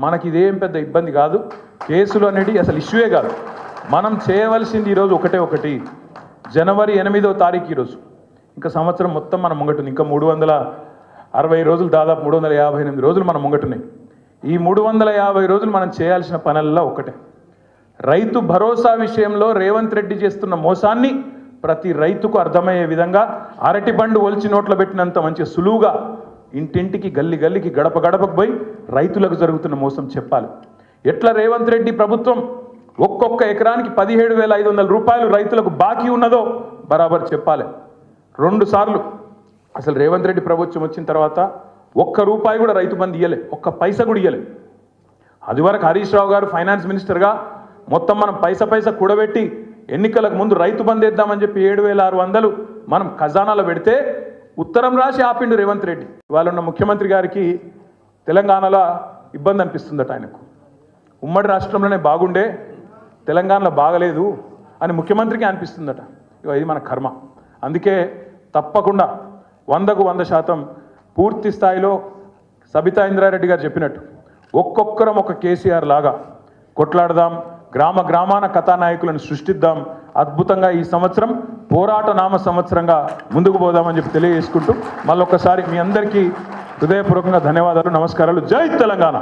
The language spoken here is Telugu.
మనకి ఇదేం పెద్ద ఇబ్బంది కాదు. కేసులు అనేది అసలు ఇష్యూయే కాదు. మనం చేయవలసింది ఈరోజు ఒకటే ఒకటి. జనవరి ఎనిమిదో తారీఖు ఈరోజు. ఇంకా సంవత్సరం మొత్తం మనం ముంగటుంది. ఇంకా మూడు వందల అరవై రోజులు దాదాపు మూడు వందల యాభై ఎనిమిది రోజులు మనం ముంగటున్నాయి. ఈ మూడు వందల యాభై రోజులు మనం చేయాల్సిన పనుల్లో ఒకటే. రైతు భరోసా విషయంలో రేవంత్ రెడ్డి చేస్తున్న మోసాన్ని ప్రతి రైతుకు అర్థమయ్యే విధంగా అరటి పండు ఒలిచి నోట్లో పెట్టినంత మంచి సులువుగా ఇంటింటికి గల్లి గల్లికి గడప గడపకు పోయి రైతులకు జరుగుతున్న మోసం చెప్పాలి. ఎట్లా రేవంత్ రెడ్డి ప్రభుత్వం ఒక్కొక్క ఎకరానికి పదిహేడు వేల ఐదు వందల రూపాయలు రైతులకు బాకీ ఉన్నదో బరాబర్ చెప్పాలి. రెండు సార్లు. అసలు రేవంత్ రెడ్డి ప్రభుత్వం వచ్చిన తర్వాత ఒక్క రూపాయి కూడా రైతు బంధు ఇయ్యలే. ఒక్క పైసా కూడా ఇయ్యలే. అదివరకు హరీష్ రావు గారు ఫైనాన్స్ మినిస్టర్గా మొత్తం మనం పైస పైస కూడబెట్టి ఎన్నికలకు ముందు రైతు బంద్ వేద్దామని చెప్పి ఏడు వేల ఆరు వందలు మనం ఖజానాలో పెడితే ఉత్తరం రాసి ఆపిండు రేవంత్ రెడ్డి. ఇవాళ ఉన్న ముఖ్యమంత్రి గారికి తెలంగాణలో ఇబ్బంది అనిపిస్తుందట ఆయనకు. ఉమ్మడి రాష్ట్రంలోనే బాగుండే తెలంగాణలో బాగలేదు అని ముఖ్యమంత్రికి అనిపిస్తుందట. ఇక ఇది మన కర్మ. అందుకే తప్పకుండా వందకు వంద శాతం పూర్తి స్థాయిలో సబితా ఇంద్రారెడ్డి గారు చెప్పినట్టు ఒక్కొక్కరం ఒక కేసీఆర్ లాగా కొట్లాడదాం గ్రామ గ్రామాన కథానాయకులను సృష్టిద్దాం అద్భుతంగా ఈ సంవత్సరం పోరాట నామ సంవత్సరంగా ముందుకు పోదామని చెప్పి తెలియజేసుకుంటూ మళ్ళొక్కసారి మీ అందరికీ హృదయపూర్వకంగా ధన్యవాదాలు నమస్కారాలు. జై తెలంగాణ!